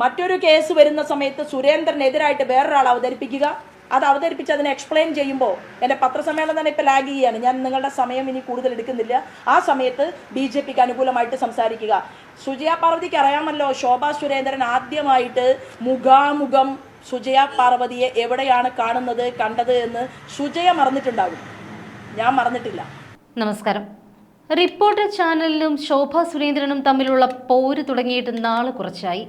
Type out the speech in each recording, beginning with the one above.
മറ്റൊരു കേസ് വരുന്ന സമയത്ത് സുരേന്ദ്രനെതിരായിട്ട് വേറൊരാൾ അവതരിപ്പിക്കുക. അത് അവതരിപ്പിച്ച് അതിനെ എക്സ്പ്ലെയിൻ ചെയ്യുമ്പോൾ എന്റെ പത്രസമ്മേളനം തന്നെ ഇപ്പോൾ ലാഗ് ചെയ്യുകയാണ്. ഞാൻ നിങ്ങളുടെ സമയം ഇനി കൂടുതൽ എടുക്കുന്നില്ല. ആ സമയത്ത് ബി ജെ പിക്ക് അനുകൂലമായിട്ട് സംസാരിക്കുക. സുജയ പാർവതിക്ക് അറിയാമല്ലോ ശോഭാ സുരേന്ദ്രൻ ആദ്യമായിട്ട് മുഖാമുഖം സുജയ പാർവതിയെ എവിടെയാണ് കാണുന്നത് കണ്ടത് എന്ന് സുജയ മറന്നിട്ടുണ്ടാകും ഞാൻ മറന്നിട്ടില്ല. നമസ്കാരം. റിപ്പോർട്ടർ ചാനലിലും ശോഭ സുരേന്ദ്രനും തമ്മിലുള്ള പോര് തുടങ്ങിയിട്ട് നാളെ കുറച്ചായി.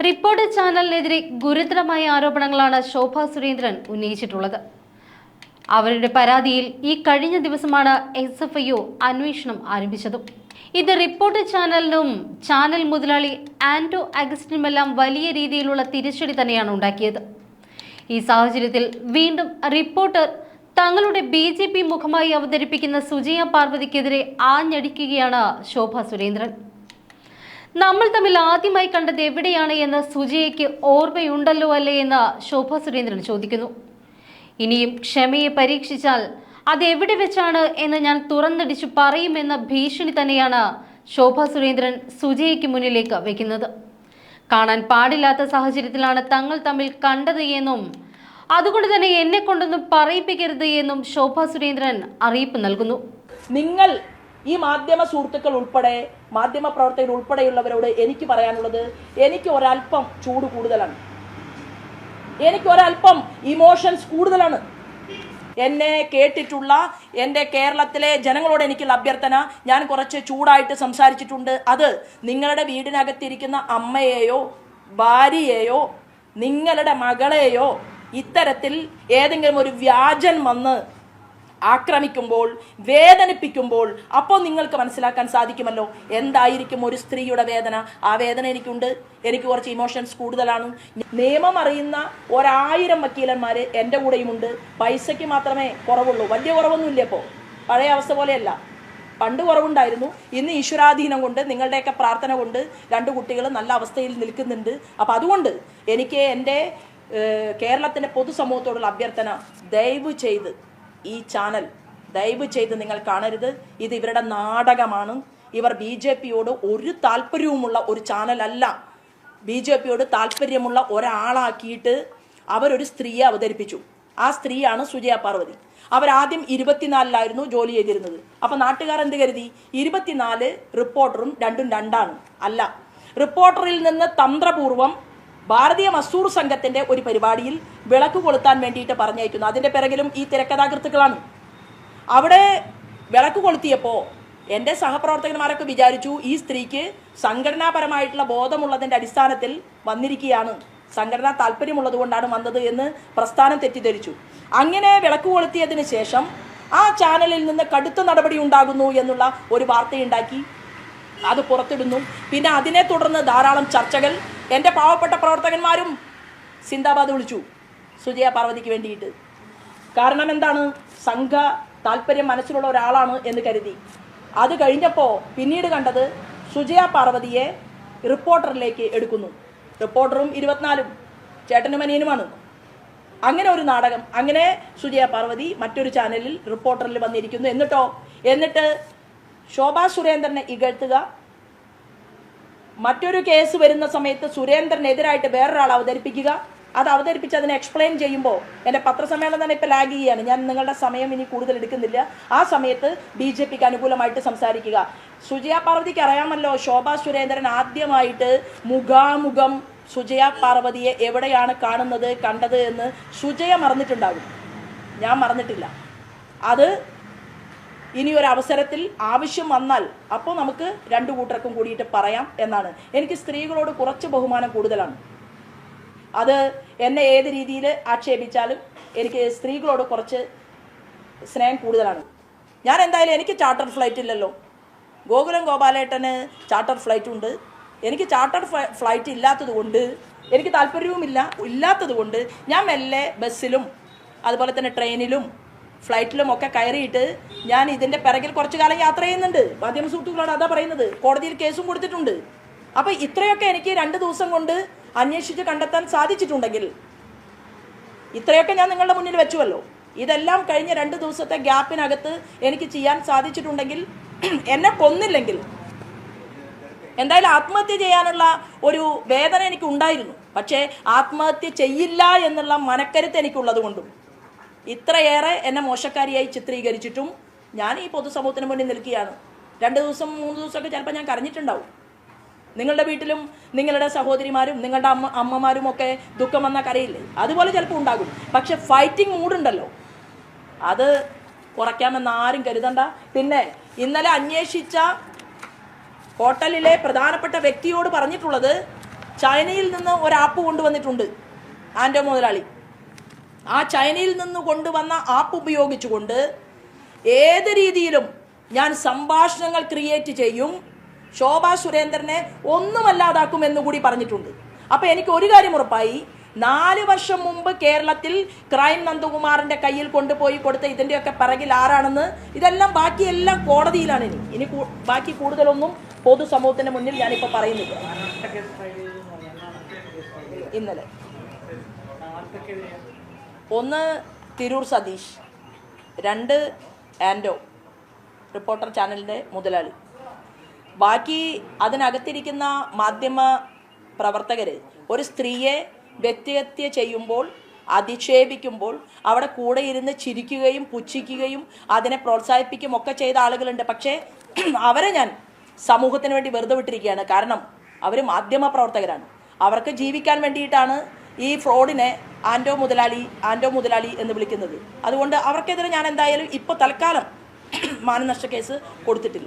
റിപ്പോർട്ടർ ചാനലിനെതിരെ ഗുരുതരമായ ആരോപണങ്ങളാണ് ശോഭ സുരേന്ദ്രൻ ഉന്നയിച്ചിട്ടുള്ളത്. അവരുടെ പരാതിയിൽ ഈ കഴിഞ്ഞ ദിവസമാണ് എസ് എഫ് ഐ അന്വേഷണം ആരംഭിച്ചതും. ഇത് റിപ്പോർട്ട് ചാനലിനും ചാനൽ മുതലാളി ആന്റോ അഗസ്റ്റിനുമെല്ലാം വലിയ രീതിയിലുള്ള തിരിച്ചടി തന്നെയാണ് ഉണ്ടാക്കിയത്. ഈ സാഹചര്യത്തിൽ വീണ്ടും റിപ്പോർട്ടർ തങ്ങളുടെ ബി ജെ പി മുഖമായി അവതരിപ്പിക്കുന്ന സുജയ പാർവതിക്കെതിരെ ആഞ്ഞടിക്കുകയാണ് ശോഭ സുരേന്ദ്രൻ. നമ്മൾ തമ്മിൽ ആദ്യമായി കണ്ടത് എവിടെയാണ് എന്ന് സുജയയ്ക്ക് ഓർമ്മയുണ്ടല്ലോ അല്ലേ എന്ന് ശോഭ സുരേന്ദ്രൻ ചോദിക്കുന്നു. ഇനിയും ക്ഷമയെ പരീക്ഷിച്ചാൽ അത് എവിടെ വെച്ചാണ് എന്ന് ഞാൻ തുറന്നടിച്ചു പറയുമെന്ന ഭീഷണി തന്നെയാണ് ശോഭ സുരേന്ദ്രൻ സുജയയ്ക്ക് മുന്നിലേക്ക് വെക്കുന്നത്. കാണാൻ പാടില്ലാത്ത സാഹചര്യത്തിലാണ് തങ്ങൾ തമ്മിൽ കണ്ടത് എന്നും അതുകൊണ്ട് തന്നെ എന്നെ കൊണ്ടൊന്നും പറയിപ്പിക്കരുത് എന്നും ശോഭ സുരേന്ദ്രൻ അറിയിപ്പ് നൽകുന്നു. നിങ്ങൾ ഈ മാധ്യമ സുഹൃത്തുക്കൾ ഉൾപ്പെടെ മാധ്യമ പ്രവർത്തകർ ഉൾപ്പെടെയുള്ളവരോട് എനിക്ക് പറയാനുള്ളത് എനിക്ക് ഒരല്പം ചൂട് കൂടുതലാണ്. എനിക്ക് ഒരല്പം ഇമോഷൻസ് കൂടുതലാണ്. എന്നെ കേട്ടിട്ടുള്ള എന്റെ കേരളത്തിലെ ജനങ്ങളോട് എനിക്കുള്ള അഭ്യർത്ഥന ഞാൻ കുറച്ച് ചൂടായിട്ട് സംസാരിച്ചിട്ടുണ്ട്. അത് നിങ്ങളുടെ വീടിനകത്തിരിക്കുന്ന അമ്മയെയോ ഭാര്യയെയോ നിങ്ങളുടെ മകളെയോ ഇത്തരത്തിൽ ഏതെങ്കിലും ഒരു വ്യാജൻ വന്ന് ആക്രമിക്കുമ്പോൾ വേദനിപ്പിക്കുമ്പോൾ അപ്പോൾ നിങ്ങൾക്ക് മനസ്സിലാക്കാൻ സാധിക്കുമല്ലോ. എന്തായിരിക്കും ഒരു സ്ത്രീയുടെ വേദന? ആ വേദന എനിക്കുണ്ട്. എനിക്ക് കുറച്ച് ഇമോഷൻസ് കൂടുതലാണ്. നിയമം അറിയുന്ന ഒരായിരം വക്കീലന്മാർ എന്റെ കൂടെയുമുണ്ട് പൈസയ്ക്ക് മാത്രമേ കുറവുള്ളൂ. വലിയ കുറവൊന്നുമില്ല ഇപ്പോൾ. പഴയ അവസ്ഥ പോലെയല്ല. പണ്ട് കുറവുണ്ടായിരുന്നു. ഇന്ന് ഈശ്വരാധീനം കൊണ്ട് നിങ്ങളുടെയൊക്കെ പ്രാർത്ഥന കൊണ്ട് രണ്ട് കുട്ടികൾ നല്ല അവസ്ഥയിൽ നിൽക്കുന്നുണ്ട്. അപ്പം അതുകൊണ്ട് എനിക്ക് എന്റെ കേരളത്തിന്റെ പൊതുസമൂഹത്തോടുള്ള അഭ്യർത്ഥന ദയവ് ചെയ്ത് ഈ ചാനൽ ദയവ് ചെയ്ത് നിങ്ങൾ കാണരുത്. ഇത് ഇവരുടെ നാടകമാണ്. ഇവർ ബി ജെ പിയോട് ഒരു താല്പര്യവുമുള്ള ഒരു ചാനലല്ല. ബി ജെ പിയോട് താല്പര്യമുള്ള ഒരാളാക്കിയിട്ട് അവരൊരു സ്ത്രീയെ അവതരിപ്പിച്ചു. ആ സ്ത്രീയാണ് സുജയ പാർവതി. അവരാദ്യം ഇരുപത്തിനാലിലായിരുന്നു ജോലി ചെയ്തിരുന്നത്. അപ്പം നാട്ടുകാർ എന്ത് കരുതി? ഇരുപത്തിനാല് റിപ്പോർട്ടറും രണ്ടും രണ്ടാണ്. അല്ല റിപ്പോർട്ടറിൽ നിന്ന് തന്ത്രപൂർവം ഭാരതീയ മസൂർ സംഘത്തിന്റെ ഒരു പരിപാടിയിൽ വിളക്ക് കൊളുത്താൻ വേണ്ടിയിട്ട് പറഞ്ഞയക്കുന്നു. അതിന്റെ പിറകിലും ഈ തിരക്കഥാകൃത്തുക്കളാണ്. അവിടെ വിളക്ക് കൊളുത്തിയപ്പോൾ എന്റെ സഹപ്രവർത്തകന്മാരൊക്കെ വിചാരിച്ചു ഈ സ്ത്രീക്ക് സംഘടനാപരമായിട്ടുള്ള ബോധമുള്ളതിന്റെ അടിസ്ഥാനത്തിൽ വന്നിരിക്കുകയാണ്. സംഘടനാ താല്പര്യമുള്ളത് കൊണ്ടാണ് വന്നത് എന്ന് പ്രസ്ഥാനം തെറ്റിദ്ധരിച്ചു. അങ്ങനെ വിളക്ക് കൊളുത്തിയതിന് ശേഷം ആ ചാനലിൽ നിന്ന് കടുത്ത നടപടി ഉണ്ടാകുന്നു എന്നുള്ള ഒരു വാർത്തയുണ്ടാക്കി. അത് പുറത്തിടുന്നു. പിന്നെ അതിനെ തുടർന്ന് ധാരാളം ചർച്ചകൾ എന്റെ പാവപ്പെട്ട പ്രവർത്തകന്മാരും സിന്ദാബാദ് വിളിച്ചു സുജയ പാർവതിക്ക് വേണ്ടിയിട്ട്. കാരണം എന്താണ്? സംഘ താല്പര്യം മനസ്സിലുള്ള ഒരാളാണ് എന്ന് കരുതി. അത് കഴിഞ്ഞപ്പോൾ പിന്നീട് കണ്ടത് സുജയ പാർവതിയെ റിപ്പോർട്ടറിലേക്ക് എടുക്കുന്നു. റിപ്പോർട്ടറും ഇരുപത്തിനാലും ചേട്ടനും അനിയനുമാണ്. അങ്ങനെ ഒരു നാടകം അങ്ങനെ സുജയ പാർവതി മറ്റൊരു ചാനലിൽ റിപ്പോർട്ടറിൽ വന്നിരിക്കുന്നു. എന്നിട്ടോ? എന്നിട്ട് ശോഭാ സുരേന്ദ്രനെ ഇകഴ്ത്തുക മറ്റൊരു കേസ് വരുന്ന സമയത്ത് സുരേന്ദ്രനെതിരായിട്ട് വേറൊരാൾ അവതരിപ്പിക്കുക. അത് അവതരിപ്പിച്ച് അതിനെ എക്സ്പ്ലെയിൻ ചെയ്യുമ്പോൾ എന്റെ പത്രസമ്മേളനം തന്നെ ഇപ്പോൾ ലാഗ് ചെയ്യുകയാണ്. ഞാൻ നിങ്ങളുടെ സമയം ഇനി കൂടുതൽ എടുക്കുന്നില്ല. ആ സമയത്ത് ബി ജെ പിക്ക് അനുകൂലമായിട്ട് സംസാരിക്കുക. സുജയ പാർവതിക്ക് അറിയാമല്ലോ ശോഭാ സുരേന്ദ്രൻ ആദ്യമായിട്ട് മുഖാമുഖം സുജയ പാർവതിയെ എവിടെയാണ് കാണുന്നത് കണ്ടത് എന്ന് സുജയ മറന്നിട്ടുണ്ടാകും. ഞാൻ മറന്നിട്ടില്ല. അത് ഇനി ഒരു അവസരത്തിൽ ആവശ്യം വന്നാൽ അപ്പോൾ നമുക്ക് രണ്ടു കൂട്ടർക്കും കൂടിയിട്ട് പറയാം എന്നാണ്. എനിക്ക് സ്ത്രീകളോട് കുറച്ച് ബഹുമാനം കൂടുതലാണ്. അത് എന്നെ ഏത് രീതിയിൽ ആക്ഷേപിച്ചാലും എനിക്ക് സ്ത്രീകളോട് കുറച്ച് സ്നേഹം കൂടുതലാണ്. ഞാൻ എന്തായാലും എനിക്ക് ചാർട്ടർ ഫ്ലൈറ്റ് ഇല്ലല്ലോ. ഗോകുലം ഗോപാലേട്ടന് ചാർട്ടർ ഫ്ലൈറ്റ് ഉണ്ട്. എനിക്ക് ചാർട്ടർ ഫ്ലൈറ്റ് ഇല്ലാത്തത് കൊണ്ട് എനിക്ക് താല്പര്യവുമില്ല ഇല്ലാത്തത് കൊണ്ട് ഞാൻ മെല്ലെ ബസ്സിലും അതുപോലെ തന്നെ ട്രെയിനിലും ഫ്ലൈറ്റിലും ഒക്കെ കയറിയിട്ട് ഞാൻ ഇതിന്റെ പിറകിൽ കുറച്ചു കാലം യാത്ര ചെയ്യുന്നുണ്ട്. മാധ്യമ സുഹൃത്തുക്കളോട് അതാ പറയുന്നത്. കോടതിയിൽ കേസും കൊടുത്തിട്ടുണ്ട്. അപ്പോൾ ഇത്രയൊക്കെ എനിക്ക് രണ്ട് ദിവസം കൊണ്ട് അന്വേഷിച്ച് കണ്ടെത്താൻ സാധിച്ചിട്ടുണ്ടെങ്കിൽ ഇത്രയൊക്കെ ഞാൻ നിങ്ങളുടെ മുന്നിൽ വെച്ചുവല്ലോ. ഇതെല്ലാം കഴിഞ്ഞ രണ്ട് ദിവസത്തെ ഗ്യാപ്പിനകത്ത് എനിക്ക് ചെയ്യാൻ സാധിച്ചിട്ടുണ്ടെങ്കിൽ എന്നെ കൊന്നില്ലെങ്കിൽ എന്തായാലും ആത്മഹത്യ ചെയ്യാനുള്ള ഒരു വേദന എനിക്ക് ഉണ്ടായിരുന്നു പക്ഷേ ആത്മഹത്യ ചെയ്യില്ല എന്നുള്ള മനക്കരുത്ത് എനിക്കുള്ളത് കൊണ്ടും. ഇത്രയേറെ എന്നെ മോശക്കാരിയായി ചിത്രീകരിച്ചിട്ടും ഞാൻ ഈ പൊതുസമൂഹത്തിന് മുന്നിൽ നിൽക്കുകയാണ്. രണ്ട് ദിവസം മൂന്ന് ദിവസമൊക്കെ ചിലപ്പോൾ ഞാൻ കരഞ്ഞിട്ടുണ്ടാവും. നിങ്ങളുടെ വീട്ടിലും നിങ്ങളുടെ സഹോദരിമാരും നിങ്ങളുടെ അമ്മ അമ്മമാരും ഒക്കെ ദുഃഖം വന്ന കരയില്ലേ? അതുപോലെ ചിലപ്പോൾ ഉണ്ടാകും. പക്ഷെ ഫൈറ്റിംഗ് മൂഡുണ്ടല്ലോ അത് കുറയ്ക്കാമെന്ന് ആരും കരുതണ്ട. പിന്നെ ഇന്നലെ അന്വേഷിച്ച ഹോട്ടലിലെ പ്രധാനപ്പെട്ട വ്യക്തിയോട് പറഞ്ഞിട്ടുള്ളത് ചൈനയിൽ നിന്ന് ഒരു ആപ്പ് കൊണ്ടുവന്നിട്ടുണ്ട് ആൻഡോ മുതലാളി. ആ ചൈനയിൽ നിന്ന് കൊണ്ടുവന്ന ആപ്പ് ഉപയോഗിച്ചുകൊണ്ട് ഏത് രീതിയിലും ഞാൻ സംഭാഷണങ്ങൾ ക്രിയേറ്റ് ചെയ്യും. ശോഭാ സുരേന്ദ്രനെ ഒന്നുമല്ലാതാക്കും എന്നുകൂടി പറഞ്ഞിട്ടുണ്ട്. അപ്പൊ എനിക്ക് ഒരു കാര്യം ഉറപ്പായി. നാല് വർഷം മുമ്പ് കേരളത്തിൽ ക്രൈം നന്ദകുമാറിന്റെ കയ്യിൽ കൊണ്ടുപോയി കൊടുത്ത ഇതിന്റെയൊക്കെ പിറകിൽ ആരാണെന്ന് ഇതെല്ലാം ബാക്കിയെല്ലാം കോടതിയിലാണ് ഇനി. ഇനി ബാക്കി കൂടുതലൊന്നും പൊതുസമൂഹത്തിന് മുന്നിൽ ഞാനിപ്പോൾ പറയുന്നില്ല. ഇന്നലെ. ഒന്ന് തിരൂർ സതീഷ് രണ്ട് ആൻഡോ റിപ്പോർട്ടർ ചാനലിന്റെ മുതലാളി. ബാക്കി അതിനകത്തിരിക്കുന്ന മാധ്യമ പ്രവർത്തകർ ഒരു സ്ത്രീയെ വ്യക്തിഹത്യ ചെയ്യുമ്പോൾ അധിക്ഷേപിക്കുമ്പോൾ അവിടെ കൂടെ ഇരുന്ന് ചിരിക്കുകയും പുച്ഛിക്കുകയും അതിനെ പ്രോത്സാഹിപ്പിക്കുകയും ഒക്കെ ചെയ്ത ആളുകളുണ്ട്. പക്ഷേ അവരെ ഞാൻ സമൂഹത്തിന് വേണ്ടി വെറുതെ വിട്ടിരിക്കുകയാണ്. കാരണം അവർ മാധ്യമ പ്രവർത്തകരാണ്. അവർക്ക് ജീവിക്കാൻ വേണ്ടിയിട്ടാണ് ഈ ഫ്രോഡിനെ ആൻഡോ മുതലാളി ആൻഡോ മുതലാളി എന്ന് വിളിക്കുന്നത്. അതുകൊണ്ട് അവർക്കെതിരെ ഞാൻ എന്തായാലും ഇപ്പോൾ തൽക്കാലം മാനനഷ്ട കേസ് കൊടുത്തിട്ടില്ല.